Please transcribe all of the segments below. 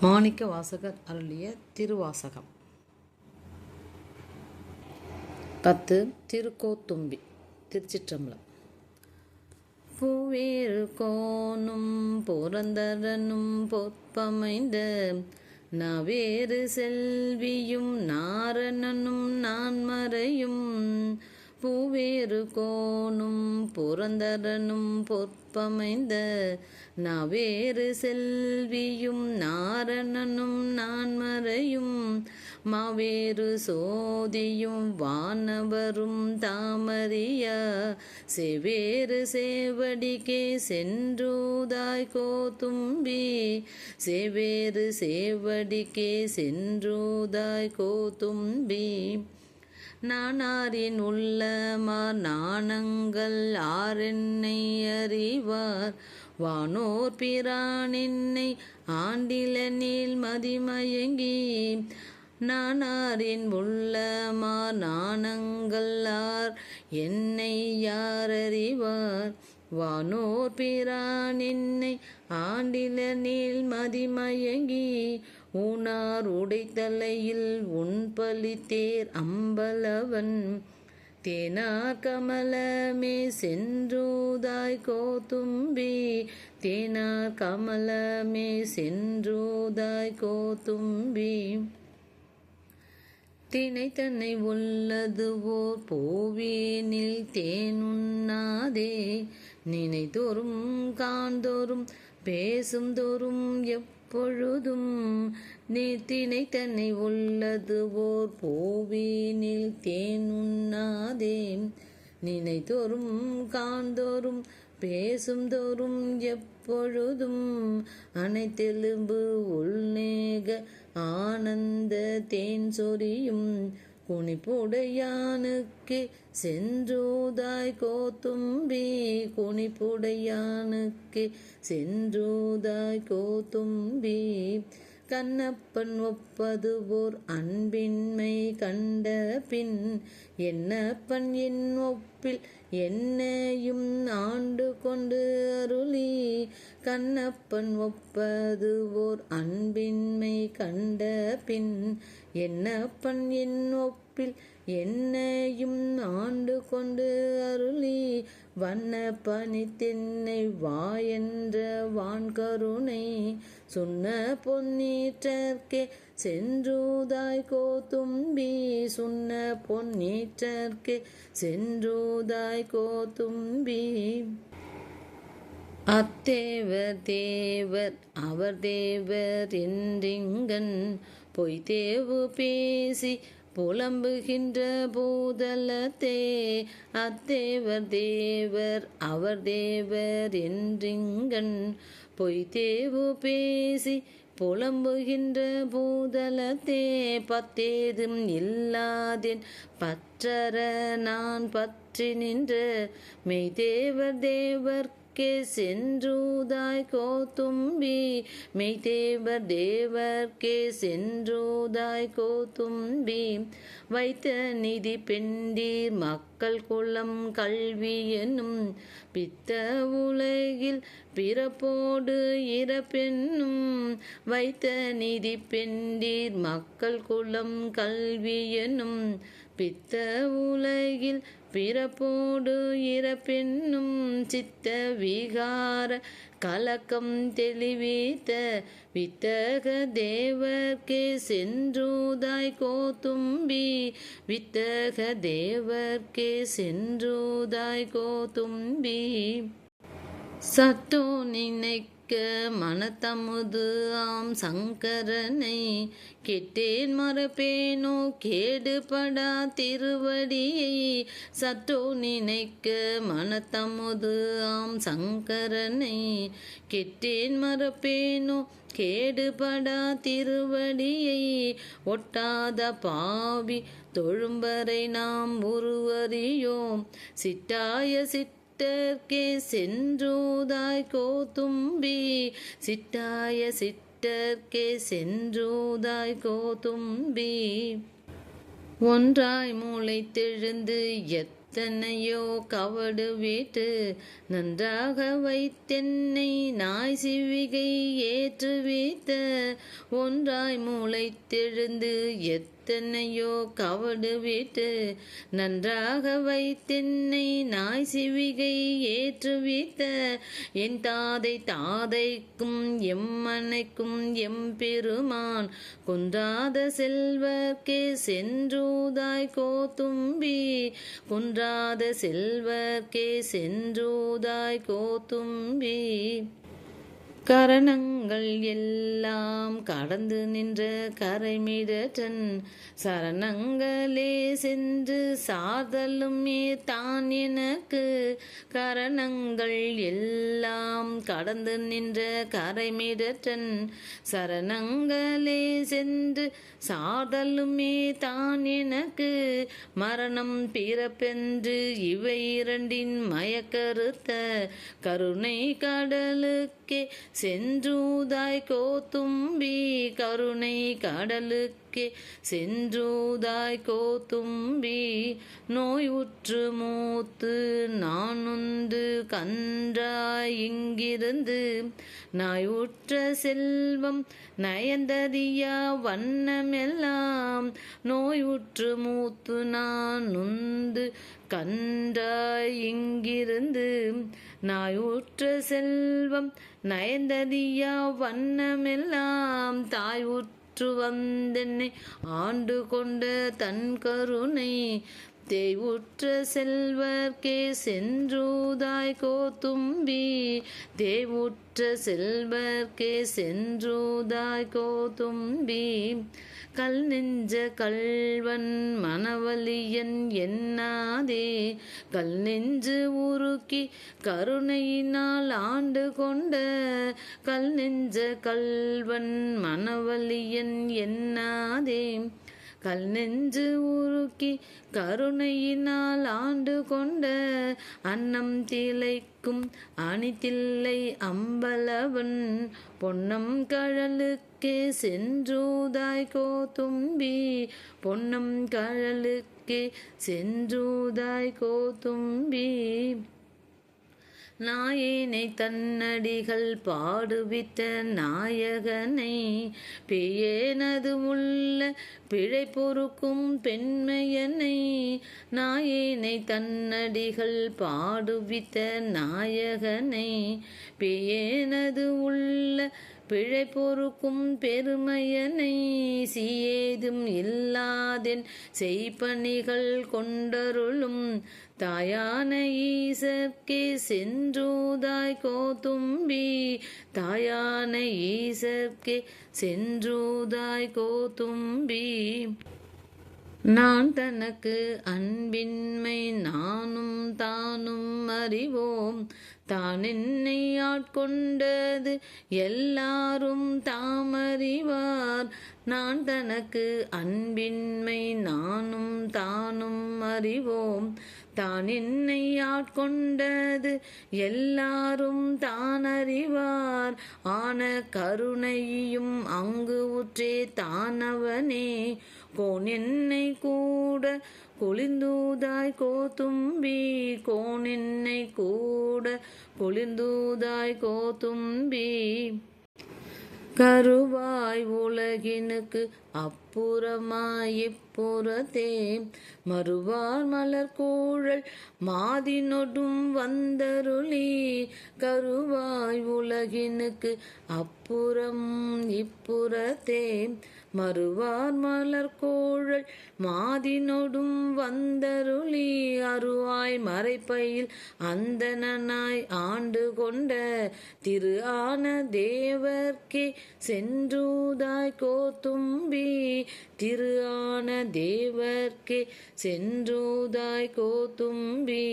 மாணிக்க வாசகர் அருளிய திருவாசகம். பத்து திருக்கோத்தும்பி திருச்சிற்றம்பலம். பூவேறு கோனும் புரந்தரனும் பொற்பமைந்த நவேறு செல்வியும் நாரணனும் நான்மறையும் பூவேறு கோனும் புரந்தரனும் பொற்பமைந்த நவேறு செல்வியும் நாரணனும் நான்மறையும் மாவேறு சோதியும் வானவரும் தாமரிய செவேறு சேவடிக்கே சென்றூதாய் கோதும்பி செவேறு சேவடிக்கே சென்றூதாய் கோதும்பி நானாரின் உள்ளமார் நாணங்கள் ஆரென்னை அறிவார். வானோர் பிரானின்னை ஆண்டிலனில் மதிமயங்கி. நானாரின் உள்ளமார் நாணங்கள் ஆர். என்னை யார் அறிவார்? வானோர் பிரான் என்னை ஆண்டிலனில் மதிமயங்கி ஊனார் உடைத்தலையில் உன்பலித்தேர் அம்பலவன். தேனார் கமலமே சென்றூதாய் கோதும்பி தேனார் கமலமே சென்றூதாய் கோதும்பி. தினை தன்னை உள்ளது ஓர் போவேனில் தேனுண்ணாதே நினைதோறும் காண்தோறும் பேசும் தோறும் எப்பொழுதும் நீத்தினை தன்னை உள்ளது ஓர் தேன் உண்ணாதேம் நினைதோறும் காண்தோறும் பேசும் தோறும் எப்பொழுதும் அனைத்தெலும்பு உள்நேக ஆனந்த தேன் சொரியும். குனிப்புடையானுக்கு சென்றூதாய் கோத்தும்பி குனிப்புடையானுக்கு சென்றூதாய் கோத்தும்பி கண்ணப்பன் ஒப்பது ஓர் அன்பின்மை கண்ட பின் என்னப்பன் என் ஒப்பில் என்னையும் ஆண்டு கொண்டு அருளி. கண்ணப்பன் ஒப்பது ஓர் அன்பின்மை கண்ட பின் என்னப்பன் என் ஒப்பில் என்னையும் ஆண்டு கொண்டு அருளி. வண்ண பனித்தென்னை வாயென்ற வான்கருணை சொன்ன பொன்னீற்றற்கே சென்றூதாய் கோத்தும்பி சுன்ன பொன்னீற்றற்கே சென்றூதாய் தும்பி அத்தேவர் தேவர் அவர் தேவர் என்றிங்கன் பொய்தேவு பேசி புலம்புகின்ற பூதலத்தே. அத்தேவர் தேவர் அவர் தேவர் என்றிங்கன் பொய் தேவு பேசி புலம்புகின்ற பூதலத்தே பத்தேதும் இல்லாதேன். பற்றற நான் பற்றி நின்று மெய்தேவர் தேவர் கே சென்றூதாய் கோத்தும்பி மெய்தேவர் தேவர்க்கே சென்றூதாய் கோத்தும்பி வைத்த நிதி பெண்டீர் மக்கள் குலம் கல்வி என்னும் பித்த உலகில் பிறப்போடு இறப்பென்னும் வைத்த நிதி பெண்டீர் மக்கள் குலம் கல்வி என்னும் பித்த உலகில் பிறப்போடு இறப்பென்னும் சித்த விகார கலக்கம் தெளிவித்த வித்தக தேவர்க்கே சென்றுதாய் கோதும்பி. வித்தக தேவர்க்கே சென்றுதாய் கோதும்பி. சத்தோ நினைக்க மனத்தமுது ஆம் சங்கரனை. கெட்டேன் மறப்பேனோ கேடுபடா திருவடியை. சற்றோ நினைக்க மனத்தமுது ஆம் சங்கரனை. கெட்டேன் மறப்பேனோ கேடுபடா திருவடியை. ஒட்டாத பாவி தொழும்பரை நாம் உருவறியோம். சிட்டாய சிட்ட சிட்டர்க்கே சென்றூதாய் கோத்தும்பி சிட்டாய சிட்டர்க்கே சென்றூதாய் கோத்தும்பி ஒன்றாய் மூளைத்தெழுந்து தெழுந்து எத்தனையோ கவடு வீட்டு. நன்றாக வைத்தென்னை நாய் சிவிகை ஏற்று வைத்த. ஒன்றாய் முளைத்தெழுந்து எத்தனையோ கவடு விட்டு நன்றாக வைத்தென்னை நாய் சிவிகை ஏற்றுவித்த என் தாதை தாதைக்கும் எம்மனைக்கும் எம்பெருமான் குன்றாத செல்வர்க்கே சென்றூதாய் கோத்தும்பி குன்றாத செல்வர்க்கே சென்றூதாய் கோத்தும்பி கரணங்கள் எல்லாம் கடந்து நின்ற கரைமிடற்றன். சரணங்களே சென்று சாதலுமே தான் எனக்கு. கரணங்கள் எல்லாம் கடந்து நின்ற கரைமிடற்றன். சரணங்களே சென்று சாதலுமே தான் எனக்கு. மரணம் பிறப்பென்று இவை இரண்டின் மயக்கருத்த. கருணை கடலுக்கே சென்றூதாய் கோத்தும்பி கருணை கடலுக்கே. சென்றூதாய் கோத்தும்பி நோய் உற்று மூத்து நான் உண்டு கன்றாய் இங்கிருந்து. நாய் உற்ற செல்வம் நயந்தறியா வண்ணமெல்லாம். நோய் உற்று மூத்து நான் உந்து கன்றாய் இங்கிருந்து நாய் ஊற்ற செல்வம் நயந்ததியா வண்ணமெல்லாம் தாய் ஊற்று வந்தென்னை ஆண்டு கொண்ட தன் கருணை தேவுற்ற செல்வர்க்கே சென்றூதாய் கோத்தும்பி தேவுற்ற செல்வர்க்கே சென்றூதாய் கோத்தும்பி கல் நெஞ்ச கல்வன் மனவலியன் என்னாதே. கல் நெஞ்சு உருக்கி கருணையினால் ஆண்டு கொண்ட. கல் நெஞ்ச கல்வன் மனவலியன் என்னாதே. கல் நெஞ்சு உருக்கி கருணையினால் ஆண்டு கொண்ட அன்னம் திளைக்கும் அணித்தில்லை அம்பலவன். பொன்னம் கழலுக்கே சென்றூதாய் கோத்தும்பி பொன்னம் கழலுக்கே சென்றூதாய் கோத்தும்பி நாயேனை தன்னடிகள் பாடுவித்த நாயகனை பேயேனது உள்ள பிழை பொறுக்கும் பெண்மையனை நாயினை தன்னடிகள் பாடுவித்த நாயகனை பேயேனது உள்ள பிழை பொறுக்கும் பெருமையனை சீயேதும் இல்லாதென் செய்பணிகள் கொண்டருளும் தாயான ஈசர்க்கே சென்றூதாய் கோதும்பி. தாயான ஈசர்க்கே சென்றூதாய் கோதும்பி. நான் தனக்கு அன்பின்மை நானும் தானும் அறிவோம். தான் என்னை ஆட்கொண்டது எல்லாரும் தாமறிவார் நான் தனக்கு அன்பின்மை நானும் தானும் அறிவோம். தான் என்னை ஆட்கொண்டது எல்லாரும் தான் அறிவார். ஆன கருணையும் அங்கு உற்றே தானவனே. கோன் என்னை கூட குளிர்ந்தூதாய் கோதும்பி. கோன் என்னை கூட குளிர்ந்தூதாய் கோதும்பி. கருவாய் உலகினுக்கு அப்புறமாய் இப்புறத்தே. மறுவார் மலர் கூழல் மாதினொடும் வந்தருளி. கருவாய் உலகினுக்கு அப்புறம் இப்புறத்தே. மறுவார் மலர் கூழல் மாதினொடும் வந்தருளி அருவாய் மறைப்பையில் அந்தனாய் ஆண்டு கொண்ட திரு ஆன தேவர்க்கே சென்றூதாய் கோத்தும்பி திரு ஆன தேவர்க்கே சென்றூதாய் கோத்தும்பி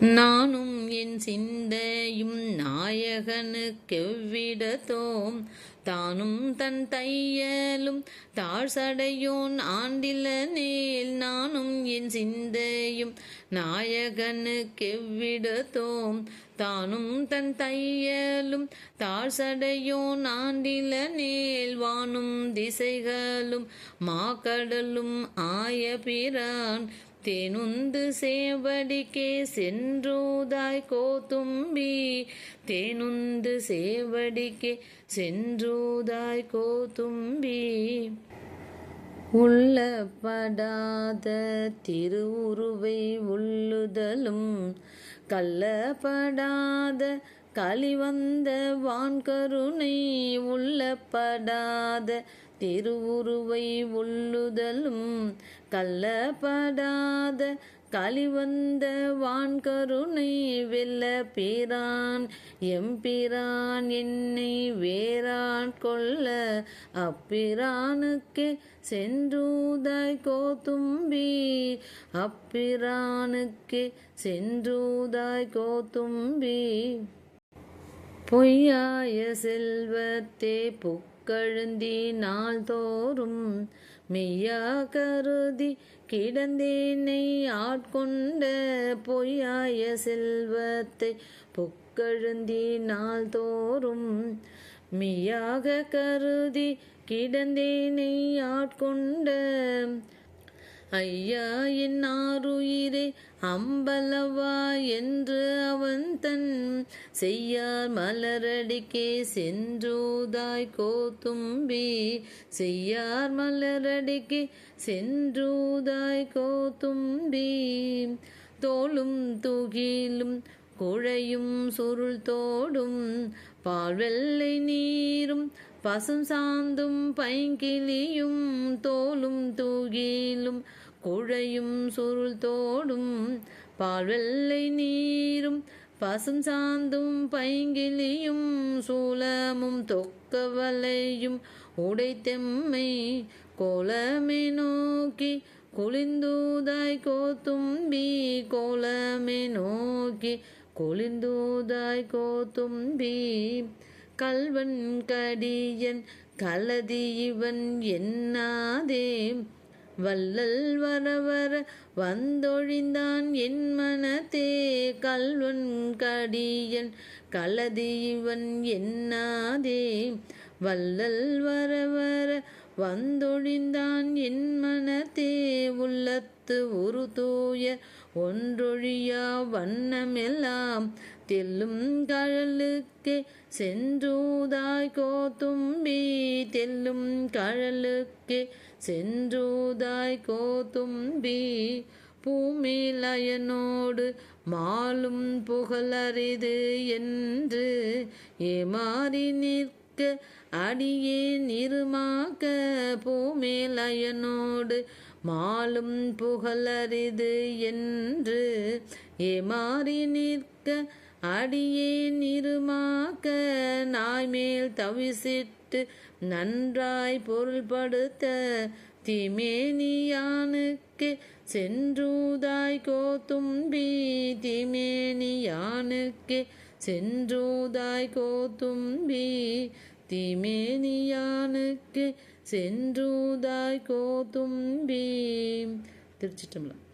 நானும் என் சிந்தையும் நாயகனுக்கெவ்விடத்தோம்? தானும் தன் தையலும் தாழ்சடையோன் ஆண்டில நேல். நானும் என் சிந்தையும் நாயகனுக்கெவ்விடத்தோம்? தானும் தன் தையலும் தாழ்சடையோன் ஆண்டில நேல். வானும் திசைகளும் மாக்கடலும் ஆய பிரான். தேனுந்து சேவடிக்கே சென்றூதாய் கோத்தும்பி தேனுந்து சேவடிக்கே சென்றூதாய் கோத்தும்பி உள்ளப்படாத திருவுருவை உள்ளுதலும் கள்ளப்படாத களிவந்த வான்கருணை உள்ளப்படாத திருவுருவை உள்ளுதலும் கள்ளப்படாத களிவந்த வான்கருணை வெல்ல பிரான் எம்பிரான் என்னை வேறான் கொள்ள அப்பிரானுக்கே சென்றூதாய் கோத்தும்பி அப்பிரானுக்கே சென்றூதாய் கோத்தும்பி பொய்யாய செல்வத்தே புக்கழுந்தி நாள்தோறும் மெய்யா கருதி கிடந்தேனை ஆட்கொண்ட பொய்யாய செல்வத்தை புக்கழுந்தினால் தோறும் மெய்யாக கருதி கிடந்தேனை ஆட்கொண்ட ஐயா என் ஆறுயிரே அம்பலவா என்று அவன் தன் செய்யார் மலரடிக்கே சென்றூதாய் கோத்தும்பி செய்யார் மலரடிக்கே சென்றூதாய் கோத்தும்பி தோளும் தூகிலும் குழையும் சுருள் தோடும் பால்வெள்ளை நீரும் பசும் சாந்தும் பைங்கிளியும் தோலும் தூகிலும் குழையும் சுருள் தோடும் பால்வெள்ளை நீரும் பசும் சாந்தும் பைங்கிளியும் சூலமும் தொக்கவலையும் உடைத்தெம்மை கோலமே நோக்கி குளிந்தூதாய் கோத்தும்பி கோலமே நோக்கி குளிந்தூதாய் கோத்தும்பி கல்வன் கடியன் கலதி இவன் என்னாதே? வல்லல் வர வர வந்தொழிந்தான் என் மனத்தே. கல்வன் கடியன் கலதி இவன் என்னாதே? வல்லல் வர வர வந்தொழிந்தான் என் மனத்தே. உள்ளத்து ஒரு தூய ஒன்றொழியா வண்ணமெல்லாம் தெல்லும் கழலுக்கே சென்றூதாய் கோத்தும்பி தெல்லும் கழலுக்கே சென்றூதாய் கோத்தும்பி பூமிலயனோடு மாலும் புகழறிது என்று ஏமாறி நிற்க அடியே நிருமாக்க பூமேலயனோடு மாலும் புகழறிது என்று ஏமாறி நிற்க அடியே நிருமாக்க நாய்மேல் தவிசிட்டு நன்றாய் பொருள்படுத்த திமேனியானுக்கு சென்றூதாய் கோத்தும்பி திமேனியானுக்கு சென்றூதாய் கோத்தும்பி திமேனியானுக்கு சென்றூதாய் கோத்தும்பி திருச்சிட்டம்பலம்